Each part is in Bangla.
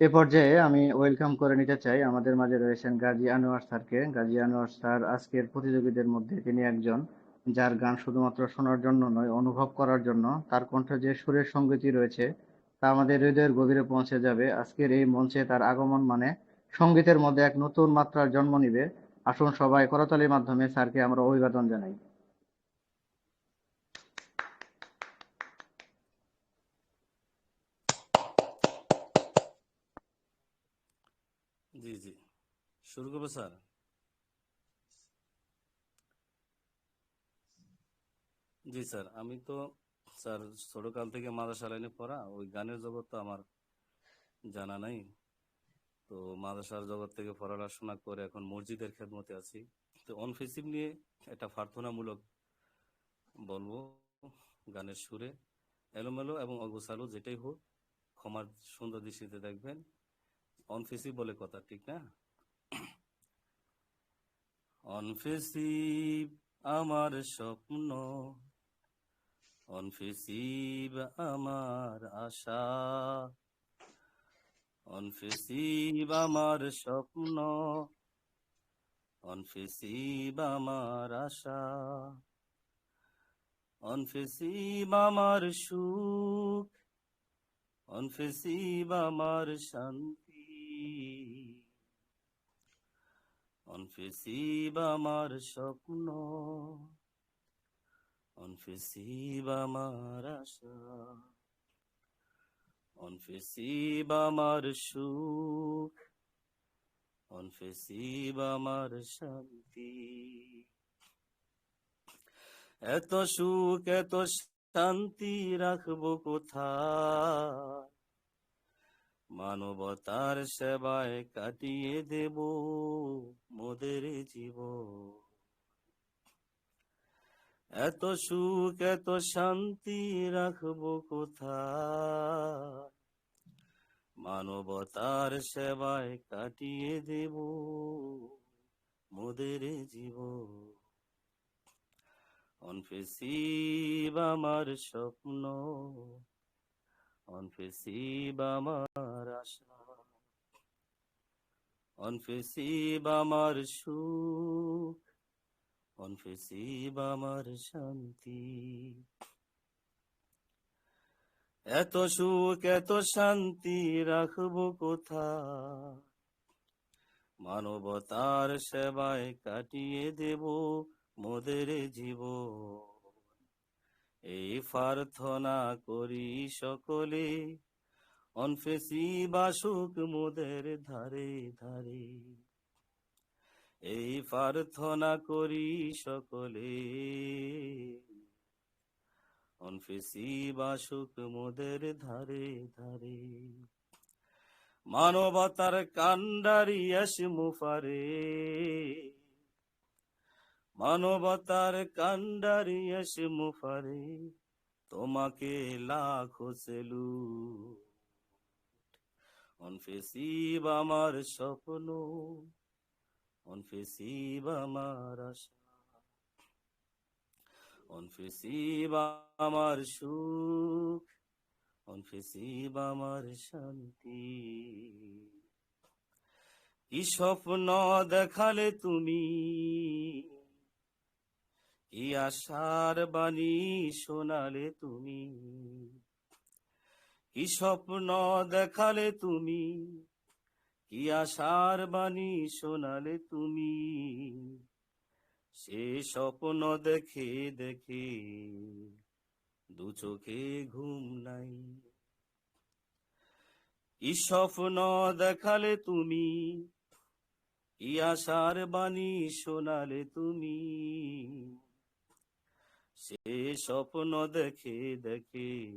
এ পর্যায়ে আমি ওয়েলকাম করে নিতে চাই আমাদের মাঝে রয়েছেন গাজী আনোয়ার স্যারকে। গাজী আনোয়ার স্যার আজকের প্রতিযোগীদের মধ্যে তিনি একজন যার গান শুধুমাত্র শোনার জন্য নয়, অনুভব করার জন্য। তার কণ্ঠে যে সুরের সঙ্গীতই রয়েছে, তা আমাদের হৃদয়ের গভীরে পৌঁছে যাবে। আজকের এই মঞ্চে তার আগমন মানে সঙ্গীতের মধ্যে এক নতুন মাত্রার জন্ম নিবে। আসুন সবাই করতালির মাধ্যমে স্যারকে আমরা অভিবাদন জানাই। জি জি। শুরু করব, স্যার? জি, স্যার। আমি তো, স্যার, ছোটকাল থেকে মাদ্রাসা লাইনে পড়া। ওই গানের জগৎ তো আমার জানা নাই। তো মাদ্রাসার জগৎ থেকে পড়াশোনা করে এখন মসজিদের খেদমতে আছি। তো অনফেসিভ নিয়ে একটা প্রার্থনামূলক বলব গানের সুরে। এলোমেলো এবং অগোছালো যেটাই হোক, ক্ষমার সুন্দর দৃষ্টিতে দেখবেন। অনফেসিভ বলে কথা, ঠিক না? অনফেসিভ আমার স্বপ্ন, অনফেসিভ আমার আশা, অনফেসিভ আমার স্বপ্ন, অনফেসিভ আমার আশা, অনফেসিভ আমার সুখ, অনফেসিভ আমার শান্তি। অনফেসিভ আমার স্বপ্ন অনফেসিভ আমার আশা অনফেসিভ আমার সুখ অনফেসিভ আমার শান্তি। এত সুখ, এত শান্তি রাখব কোথায়? মানবতার সেবায় কাটিয়ে দেব মোদের জীব এত সুখ, এত শান্তি রাখব কোথায়? মানবতার সেবায় কাটিয়ে দেব মোদের জীবন। অনফেসিভ আমার স্বপ্ন অনফেসিভ আমার আশা। অনফেসিভ আমার সুখ। অনফেসিভ আমার শান্তি। এত সুখ, এত শান্তি রাখব কোথা মানবতার সেবায় কাটিয়ে দেব মোদের জীবন। এই প্রার্থনা করি সকলে। অনফেসি বাসুক মোদের ধারে ধারে। এই প্রার্থনা করি সকলে। অনফেসি বাসুক মোদের ধারে ধারে। মানবতার কান্ডারি আস মুফারে মানবতার কান্ডারি আস মুফারে তোমাকে লাখো সেলু অনফেসিভ আমার স্বপ্ন অনফেসিভ আমার আশা। অনফেসিভ আমার সুখ অনফেসিভ আমার শান্তি। কি স্বপ্ন দেখালে তুমি কি আশার বাণী শোনালে তুমি, কি স্বপ্ন দেখালে তুমি, কি আশার বাণী শোনালে তুমি, সে স্বপ্ন দেখে দেখে দু চোখে ঘুম নাই। কি স্বপ্ন দেখালে তুমি, কি আশার বাণী শোনালে তুমি সে স্বপ্ন দেখে দেখে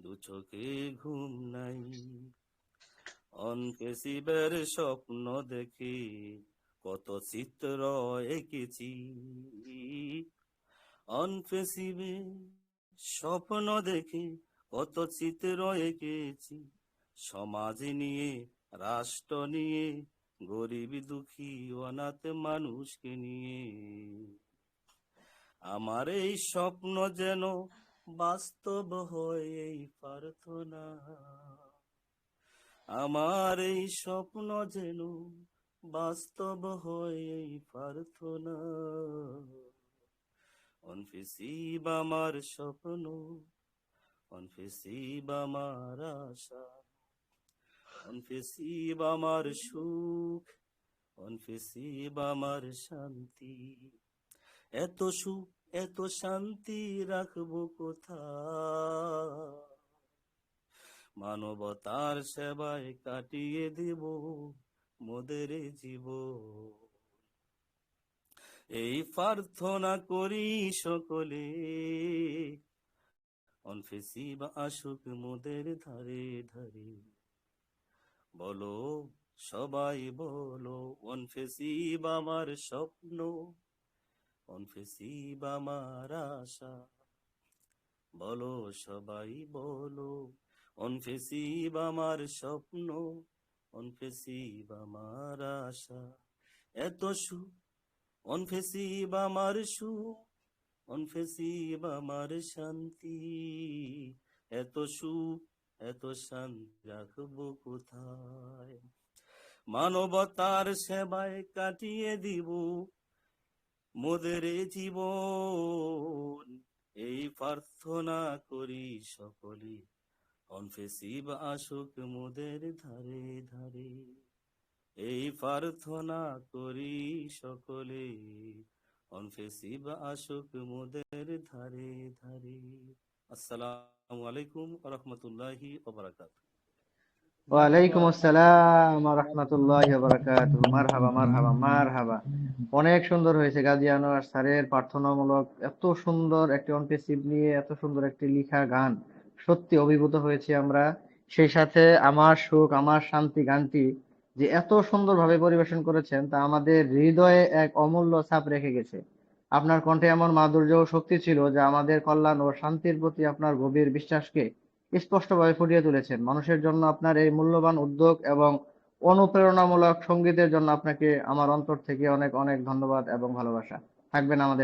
দু চোখে ঘুম নাই। অনকেসিবের স্বপ্ন দেখে, কত চিত্র এঁকেছি। অনফেসিবে স্বপ্ন দেখে, কত চিত্র এঁকেছি। সমাজ নিয়ে, রাষ্ট্র নিয়ে, গরিব দুঃখী অনাথ মানুষকে নিয়ে। আমার এই স্বপ্ন যেন বাস্তব হয় এই প্রার্থনা। আমার এই স্বপ্ন যেন বাস্তব হয় এই প্রার্থনা। অনফিসিব আমার স্বপ্ন, অনফিসিব আমার আশা, অনফিসিব আমার সুখ, অনফিসিব আমার শান্তি। এত সুখ এত শান্তি রাখব কোথায়? মানবতার সেবায় কাটিয়ে দিব মোদের জীব এই প্রার্থনা করি সকলে, অনফেসিব আসুক মোদের ধারে ধারে। বলো, সবাই বলো, অনফেসিব আমার স্বপ্ন। অনফেসিব আমার আশা। বলো সবাই বলো অনফেসিব আমার স্বপ্ন অনফেসিব আমার আশা। এত সু অনফেসিব আমার সু অনফেসিব আমার শান্তি। এত সুখ এত শান্তি রাখব কোথায়? মানবতার সেবায় কাটিয়ে দিব মোদের জীবন, এই প্রার্থনা করি সকলে। অনফেসিব আসুক মোদের ধারে ধারে, এই প্রার্থনা করি সকলে। অনফেসিব আসুক মোদের ধারে ধারে। আসসালামু আলাইকুম রহমতুল্লাহি ওবরাকাত ওয়ালাইকুম আসসালাম রহমতুল্লাহ বারাকাতু অনেক সুন্দর হয়েছে গাজী আনোয়ার স্যারের প্রার্থনামূলক। এত সুন্দর একটি অনপেসিভ নিয়ে এত সুন্দর একটি লিখা গান। সত্যি অভিভূত হয়েছি আমরা। সেই সাথে আমার সুখ, আমার শান্তি গানটি যে এত সুন্দরভাবে পরিবেশন করেছেন তা আমাদের হৃদয়ে এক অমূল্য ছাপ রেখে গেছে। আপনার কণ্ঠে এমন মাধুর্য ও শক্তি ছিল যা আমাদের কল্যাণ ও শান্তির প্রতি আপনার গভীর বিশ্বাসকে স্পষ্টভাবে ফুটিয়ে তুলেছেন। মানুষের জন্য আপনার এই মূল্যবান উদ্যোগ এবং অনুপ্রেরণামূলক সঙ্গীতের জন্য আপনাকে আমার অন্তর থেকে অনেক অনেক ধন্যবাদ এবং ভালোবাসা। থাকবেন আমাদের